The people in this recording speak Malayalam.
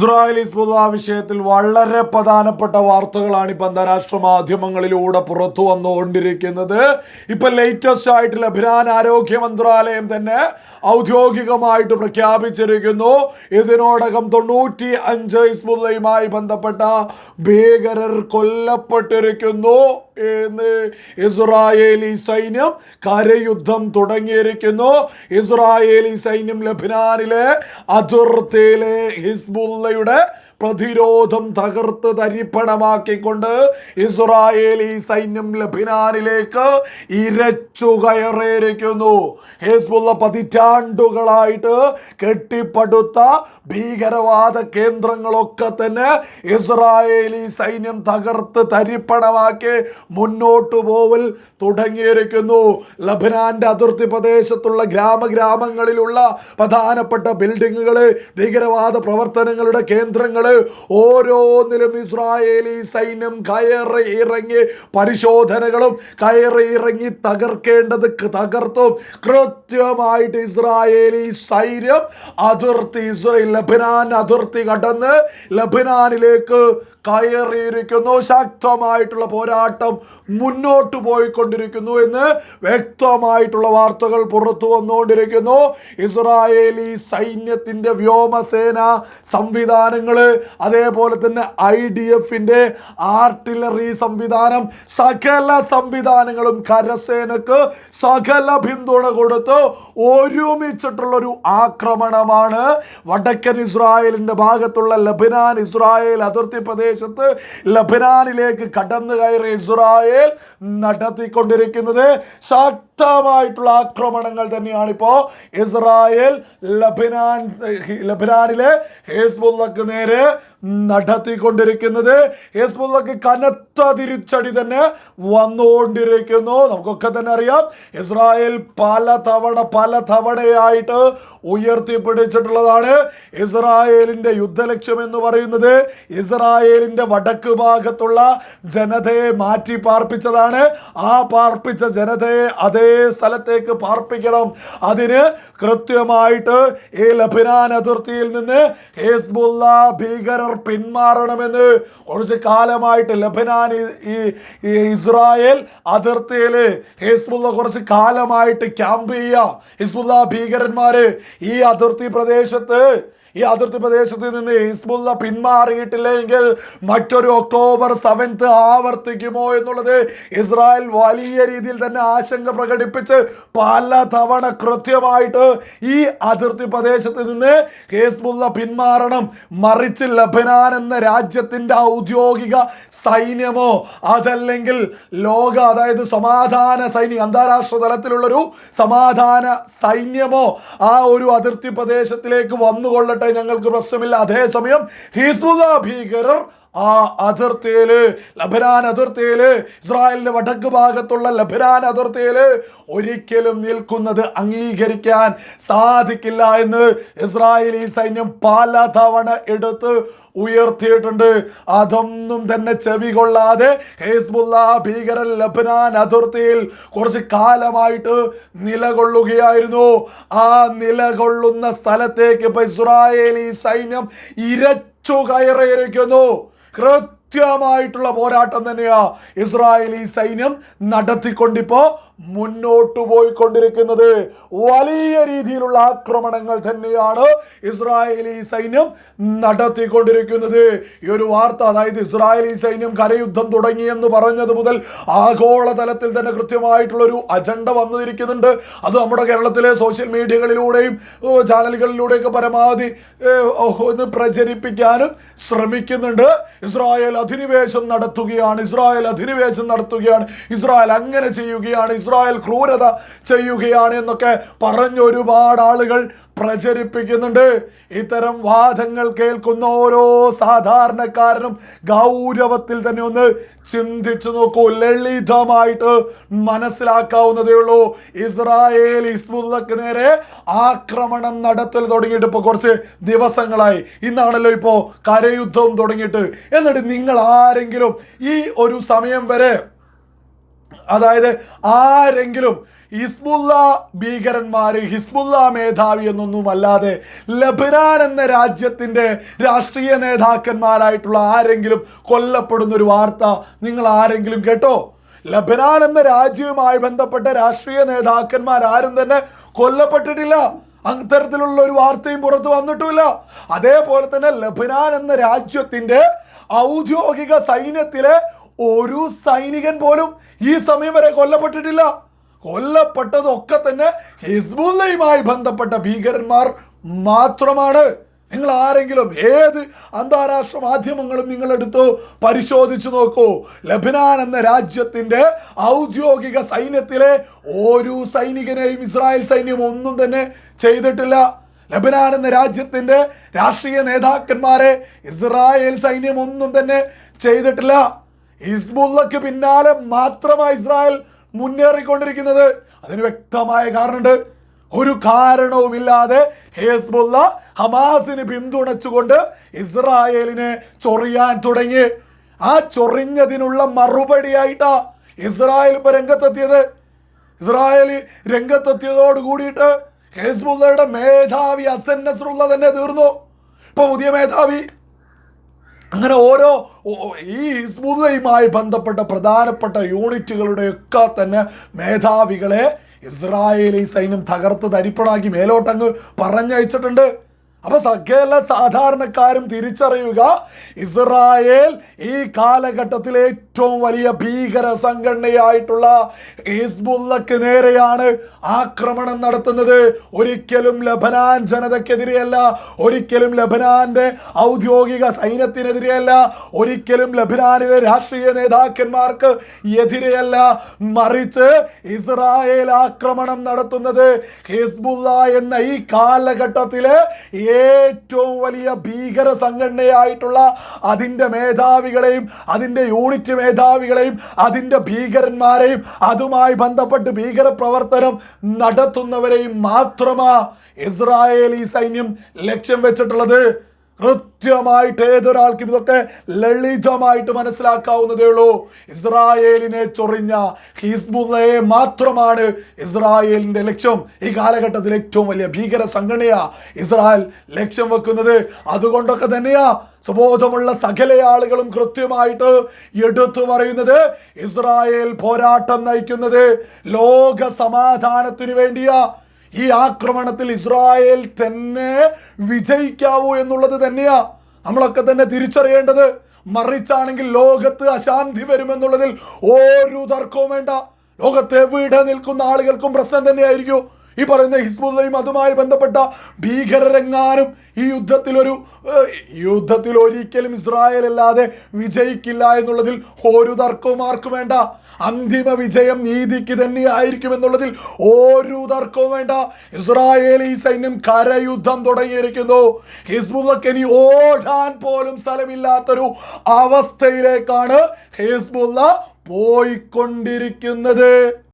ഇസ്രായേൽ ഇസ്ബുല്ല വിഷയത്തിൽ വളരെ പ്രധാനപ്പെട്ട വാർത്തകളാണ് ഇപ്പം അന്താരാഷ്ട്ര മാധ്യമങ്ങളിലൂടെ പുറത്തു വന്നുകൊണ്ടിരിക്കുന്നത്. ഇപ്പൊ ലേറ്റസ്റ്റ് ആയിട്ട് ലഭിരാൻ ആരോഗ്യ മന്ത്രാലയം തന്നെ ഔദ്യോഗികമായിട്ട് പ്രഖ്യാപിച്ചിരിക്കുന്നു. ഇതിനോടകം തൊണ്ണൂറ്റി അഞ്ച് ഇസ്ബുല്ലയുമായി ബന്ധപ്പെട്ട ഭീകരർ കൊല്ലപ്പെട്ടിരിക്കുന്നു. എന്ന് ഇസ്രായേലി സൈന്യം കരയുദ്ധം തുടങ്ങിയിരിക്കുന്നു. ഇസ്രായേലി സൈന്യം ലബിനാനിലെ അതിർത്തിയിലെ ഹിസ്ബുല്ലയുടെ പ്രതിരോധം തകർത്ത് തരിപ്പണമാക്കിക്കൊണ്ട് ഇസ്രായേലി സൈന്യം ലഭിനാനിലേക്ക് ഇരച്ചു കയറിയിരിക്കുന്നു ഹേസ്ബുള്ള പതിറ്റാണ്ടുകളായിട്ട് കെട്ടിപ്പടുത്ത ഭീകരവാദ കേന്ദ്രങ്ങളൊക്കെ തന്നെ ഇസ്രായേലി സൈന്യം തകർത്ത് തരിപ്പണമാക്കി മുന്നോട്ടു പോവൽ തുടങ്ങിയിരിക്കുന്നു. ലബനാന്റെ അതിർത്തി പ്രദേശത്തുള്ള ഗ്രാമഗ്രാമങ്ങളിലുള്ള പ്രധാനപ്പെട്ട ബിൽഡിങ്ങുകൾ ഭീകരവാദ പ്രവർത്തനങ്ങളുടെ കേന്ദ്രങ്ങൾ ഓരോന്നിലും ഇസ്രായേലി സൈന്യം കയറി ഇറങ്ങി പരിശോധനകളും കയറി ഇറങ്ങി തകർക്കേണ്ടത് തകർത്തും. കൃത്യമായിട്ട് ഇസ്രായേലി സൈന്യം അതിർത്തി ഇസ്രായേൽ ലബിനാൻ അതിർത്തി കടന്ന് ലബനാനിലേക്ക് കയറിയിരിക്കുന്നു. ശക്തമായിട്ടുള്ള പോരാട്ടം മുന്നോട്ട് പോയിക്കൊണ്ടിരിക്കുന്നു എന്ന് വ്യക്തമായിട്ടുള്ള വാർത്തകൾ പുറത്തു വന്നുകൊണ്ടിരിക്കുന്നു. ഇസ്രായേലി സൈന്യത്തിന്റെ വ്യോമസേന സംവിധാനങ്ങൾ അതേപോലെ തന്നെ ഐ ഡി എഫിന്റെ ആർട്ടിലറി സംവിധാനം സകല സംവിധാനങ്ങളും കരസേനക്ക് സകല പിന്തുണ കൊടുത്ത് ഒരുമിച്ചിട്ടുള്ള ഒരു ആക്രമണമാണ് വടക്കൻ ഇസ്രായേലിന്റെ ഭാഗത്തുള്ള ലബനാൻ ഇസ്രായേൽ അതിർത്തി പ്രദേശത്ത് ലബനാനിലേക്ക് കടന്നു കയറി ഇസ്രായേൽ നടത്തിക്കൊണ്ടിരിക്കുന്നത് ശക്തമായിട്ടുള്ള ആക്രമണങ്ങൾ തന്നെയാണ് ഇപ്പോൾ ഇസ്രായേൽ ലബനാൻ ലബനാനിലെ ഹേസ്ബുള്ളക്ക് നേരെ നടത്തിക്കൊണ്ടിരിക്കുന്നത്. ഹേസ്ബുള്ളക്ക് കനത്ത തിരിച്ചടി തന്നെ വന്നുകൊണ്ടിരിക്കുന്നു. നമുക്കൊക്കെ തന്നെ അറിയാം ഇസ്രായേൽ പല തവണ പല തവണയായിട്ട് ഉയർത്തിപ്പിടിച്ചിട്ടുള്ളതാണ് ഇസ്രായേലിന്റെ യുദ്ധലക്ഷ്യം എന്ന് പറയുന്നത്. ഇസ്രായേലിന്റെ വടക്ക് ഭാഗത്തുള്ള ജനതയെ മാറ്റി പാർപ്പിച്ചതാണ്. ആ പാർപ്പിച്ച ജനതയെ അതേ സ്ഥലത്തേക്ക് പാർപ്പിക്കണം. അതിന് കൃത്യമായിട്ട് ഈ ലഭിനാൻ അതിർത്തിയിൽ നിന്ന് ഹേസ്ബുള്ള ഭീകരർ പിന്മാറണമെന്ന് കുറച്ച് കാലമായിട്ട് ലബനാൻ ഈ- ഇസ്രായേൽ അതിർത്തിയിൽ ഹിസ്ബുല്ല കുറച്ച് കാലമായിട്ട് ക്യാമ്പ് ചെയ്യുക. ഹിസ്ബുള്ള ഭീകരന്മാർ ഈ അതിർത്തി പ്രദേശത്ത് ഈ അതിർത്തി പ്രദേശത്ത് നിന്ന് ഹിസ്ബുള്ള പിന്മാറിയിട്ടില്ലെങ്കിൽ മറ്റൊരു ഒക്ടോബർ സെവൻത്ത് ആവർത്തിക്കുമോ എന്നുള്ളത് ഇസ്രായേൽ വലിയ രീതിയിൽ തന്നെ ആശങ്ക പ്രകടിപ്പിച്ച് പല തവണ കൃത്യമായിട്ട് ഈ അതിർത്തി പ്രദേശത്ത് നിന്ന് ഹിസ്ബുള്ള പിന്മാറണം. മറിച്ച് ലബനാൻ എന്ന രാജ്യത്തിന്റെ ഔദ്യോഗിക സൈന്യമോ അതല്ലെങ്കിൽ ലോക അതായത് സമാധാന സൈനിക അന്താരാഷ്ട്ര തലത്തിലുള്ളൊരു സമാധാന സൈന്യമോ ആ ഒരു അതിർത്തി പ്രദേശത്തിലേക്ക് വന്നുകൊള്ളട്ടെ ഞങ്ങൾക്ക് പ്രശ്നമില്ല. അതേസമയം ഹിസ്ബുല്ല ഭീകരർ ആ അതിർത്തിയിൽ ലബനാൻ അതിർത്തിയിൽ ഇസ്രായേലിന്റെ വടക്ക് ഭാഗത്തുള്ള ലബനാൻ അതിർത്തിയിൽ ഒരിക്കലും നിൽക്കുന്നത് അംഗീകരിക്കാൻ സാധിക്കില്ല എന്ന് ഇസ്രായേലി സൈന്യം പല തവണ എടുത്ത് ഉയർത്തിയിട്ടുണ്ട്. അതൊന്നും തന്നെ ചെവി കൊള്ളാതെ ഹേസ്ബുല്ല ഭീകരൻ ലബനാൻ അതിർത്തിയിൽ കുറച്ച് കാലമായിട്ട് നിലകൊള്ളുകയായിരുന്നു. ആ നിലകൊള്ളുന്ന സ്ഥലത്തേക്ക് ഇപ്പൊ ഇസ്രായേലി സൈന്യം ഇരച്ചു കയറിയിരിക്കുന്നു കൃത്യമായിട്ടുള്ള പോരാട്ടം തന്നെയാ ഇസ്രായേലി സൈന്യം നടത്തിക്കൊണ്ടിപ്പോ മുന്നോട്ടു പോയിക്കൊണ്ടിരിക്കുന്നത്. വലിയ രീതിയിലുള്ള ആക്രമണങ്ങൾ തന്നെയാണ് ഇസ്രായേലി സൈന്യം നടത്തിക്കൊണ്ടിരിക്കുന്നത്. ഈ ഒരു വാർത്ത അതായത് ഇസ്രായേലി സൈന്യം കരയുദ്ധം തുടങ്ങിയെന്ന് പറഞ്ഞത് മുതൽ ആഗോളതലത്തിൽ തന്നെ കൃത്യമായിട്ടുള്ള ഒരു അജണ്ട വന്നിരിക്കുന്നുണ്ട്. അത് നമ്മുടെ കേരളത്തിലെ സോഷ്യൽ മീഡിയകളിലൂടെയും ചാനലുകളിലൂടെയൊക്കെ പരമാവധി ഒന്ന് പ്രചരിപ്പിക്കാനും ശ്രമിക്കുന്നുണ്ട്. ഇസ്രായേൽ അധിനിവേശം നടത്തുകയാണ് ഇസ്രായേൽ അധിനിവേശം നടത്തുകയാണ് ഇസ്രായേൽ അങ്ങനെ ചെയ്യുകയാണ് ഇസ്രായേൽ ക്രൂരത ചെയ്യുകയാണ് എന്നൊക്കെ പറഞ്ഞ് ഒരുപാട് ആളുകൾ പ്രചരിപ്പിക്കുന്നുണ്ട്. ഇത്തരം വാദങ്ങൾ കേൾക്കുന്ന ഓരോ സാധാരണക്കാരനും ഗൗരവത്തിൽ തന്നെ ഒന്ന് ചിന്തിച്ചു നോക്കൂ. ലളിതമായിട്ട് മനസ്സിലാക്കാവുന്നതേ ഉള്ളൂ. ഇസ്രായേൽ ഇസ്മുല്ലക്ക് നേരെ ആക്രമണം നടത്തൽ തുടങ്ങിയിട്ട് ഇപ്പോൾ കുറച്ച് ദിവസങ്ങളായി. ഇന്നാണല്ലോ ഇപ്പോൾ കരയുദ്ധം തുടങ്ങിയിട്ട്. എന്നിട്ട് നിങ്ങൾ ആരെങ്കിലും ഈ ഒരു സമയം വരെ അതായത് ആരെങ്കിലും ഹിസ്ബുല്ല ഭീകരന്മാർ ഹിസ്ബുല്ല മേധാവി എന്നൊന്നും അല്ലാതെ ലബനാൻ എന്ന രാജ്യത്തിന്റെ രാഷ്ട്രീയ നേതാക്കന്മാരായിട്ടുള്ള ആരെങ്കിലും കൊല്ലപ്പെടുന്ന ഒരു വാർത്ത നിങ്ങൾ ആരെങ്കിലും കേട്ടോ? ലബനാൻ എന്ന രാജ്യവുമായി ബന്ധപ്പെട്ട രാഷ്ട്രീയ നേതാക്കന്മാർ ആരും തന്നെ കൊല്ലപ്പെട്ടിട്ടില്ല. അത്തരത്തിലുള്ള ഒരു വാർത്തയും പുറത്ത് വന്നിട്ടുമില്ല. അതേപോലെ തന്നെ ലബനാൻ എന്ന രാജ്യത്തിന്റെ ഔദ്യോഗിക സൈന്യത്തിലെ ഒരു സൈനികൻ പോലും ഈ സമയം വരെ കൊല്ലപ്പെട്ടിട്ടില്ല. കൊല്ലപ്പെട്ടതൊക്കെ തന്നെ ഹിസ്ബുല്ലയുമായി ബന്ധപ്പെട്ട ഭീകരന്മാർ മാത്രമാണ്. നിങ്ങൾ ആരെങ്കിലും ഏത് അന്താരാഷ്ട്ര മാധ്യമങ്ങളും നിങ്ങൾ എടുത്തു പരിശോധിച്ചു നോക്കൂ. ലബനാൻ എന്ന രാജ്യത്തിന്റെ ഔദ്യോഗിക സൈന്യത്തിലെ ഒരു സൈനികനെയും ഇസ്രായേൽ സൈന്യം ഒന്നും തന്നെ ചെയ്തിട്ടില്ല. ലബനാൻ എന്ന രാജ്യത്തിന്റെ രാഷ്ട്രീയ നേതാക്കന്മാരെ ഇസ്രായേൽ സൈന്യം ഒന്നും തന്നെ ചെയ്തിട്ടില്ല. ഹിസ്ബുള്ളക്ക് പിന്നാലെ മാത്രമാണ് ഇസ്രായേൽ മുന്നേറിക്കൊണ്ടിരിക്കുന്നത്. അതിന് വ്യക്തമായ കാരണമുണ്ട്. ഒരു കാരണവുമില്ലാതെ ഹേസ്ബുള്ള ഹമാസിന് പിന്തുണച്ചുകൊണ്ട് ഇസ്രായേലിനെ ചൊറിയാൻ തുടങ്ങി. ആ ചൊറിഞ്ഞതിനുള്ള മറുപടിയായിട്ടാ ഇസ്രായേൽ ഇപ്പൊ രംഗത്തെത്തിയത്. ഇസ്രായേൽ രംഗത്തെത്തിയതോട് കൂടിയിട്ട് ഹേസ്ബുള്ളയുടെ മേധാവി അസന്നസുള്ള തന്നെ തീർന്നു. ഇപ്പൊ പുതിയ മേധാവി അങ്ങനെ ഓരോ ഈ ഹിസ്ബുദയുമായി ബന്ധപ്പെട്ട പ്രധാനപ്പെട്ട യൂണിറ്റുകളുടെയൊക്കെ തന്നെ മേധാവികളെ ഇസ്രായേലി സൈന്യം തകർത്ത് തരിപ്പണാക്കി മേലോട്ടങ്ങ് പറഞ്ഞയച്ചിട്ടുണ്ട്. അപ്പൊ സകല സാധാരണക്കാരും തിരിച്ചറിയുക ഇസ്രായേൽ ഈ കാലഘട്ടത്തിൽ ഏറ്റവും വലിയ ഭീകര സംഘടനയായിട്ടുള്ള ഹിസ്ബുല്ലക്ക് നേരെയാണ് ആക്രമണം നടത്തുന്നത്. ഒരിക്കലും ലബനാൻ ജനതയ്ക്കെതിരെയല്ല ഒരിക്കലും ലബനാന്റെ ഔദ്യോഗിക സൈന്യത്തിനെതിരെയല്ല ഒരിക്കലും ലബനാനിലെ രാഷ്ട്രീയ നേതാക്കന്മാർക്ക് എതിരെയല്ല. മറിച്ച് ഇസ്രായേൽ ആക്രമണം നടത്തുന്നത് ഹിസ്ബുല്ല എന്ന ഈ കാലഘട്ടത്തിലെ ഏറ്റവും വലിയ ഭീകര സംഘടനയായിട്ടുള്ള അതിന്റെ മേധാവികളെയും അതിന്റെ യൂണിറ്റ് മേധാവികളെയും അതിന്റെ ഭീകരന്മാരെയും അതുമായി ബന്ധപ്പെട്ട് ഭീകര പ്രവർത്തനം നടത്തുന്നവരെയും മാത്രമാ ഇസ്രായേലി സൈന്യം ലക്ഷ്യം വെച്ചിട്ടുള്ളത്. കൃത്യമായിട്ട് ഏതൊരാൾക്കും ഇതൊക്കെ ലളിതമായിട്ട് മനസ്സിലാക്കാവുന്നതേ ഉള്ളൂ. ഇസ്രായേലിനെ ചൊറിഞ്ഞ ഹിസ്ബുള്ളയെ മാത്രമാണ് ഇസ്രായേലിന്റെ ലക്ഷ്യം. ഈ കാലഘട്ടത്തിൽ ഏറ്റവും വലിയ ഭീകര സംഘടനയാ ഇസ്രായേൽ ലക്ഷ്യം വെക്കുന്നത്. അതുകൊണ്ടൊക്കെ തന്നെയാ സുബോധമുള്ള സകല ആളുകളും കൃത്യമായിട്ട് എടുത്തു പറയുന്നത്. ഇസ്രായേൽ പോരാട്ടം നയിക്കുന്നത് ലോക സമാധാനത്തിനു വേണ്ടിയാ. ഈ ആക്രമണത്തിൽ ഇസ്രായേൽ തന്നെ വിജയിക്കാവൂ എന്നുള്ളത് തന്നെയാ നമ്മളൊക്കെ തന്നെ തിരിച്ചറിയേണ്ടത്. മറിച്ചാണെങ്കിൽ ലോകത്ത് അശാന്തി വരുമെന്നുള്ളതിൽ ഒരു തർക്കവും വേണ്ട. ലോകത്ത് എവിടെ നിൽക്കുന്ന ആളുകൾക്കും പ്രശ്നം തന്നെയായിരിക്കും. ഈ പറയുന്ന ഹിസ്ബുല്ലയും അതുമായി ബന്ധപ്പെട്ട ഭീകരരെങ്ങാനും ഈ യുദ്ധത്തിൽ ഒരു യുദ്ധത്തിൽ ഒരിക്കലും ഇസ്രായേൽ അല്ലാതെ വിജയിക്കില്ല എന്നുള്ളതിൽ ഒരു തർക്കവും ആർക്കും വേണ്ട. അന്തിമ വിജയം നീതിക്ക് തന്നെ ആയിരിക്കും എന്നുള്ളതിൽ ഒരു തർക്കവും വേണ്ട. ഇസ്രായേലി സൈന്യം കരയുദ്ധം തുടങ്ങിയിരിക്കുന്നു. ഹിസ്ബുല്ലക്ക് ഇനി ഓടാൻ പോലും സ്ഥലമില്ലാത്തൊരു അവസ്ഥയിലേക്കാണ് ഹിസ്ബുല്ല പോയിക്കൊണ്ടിരിക്കുന്നത്.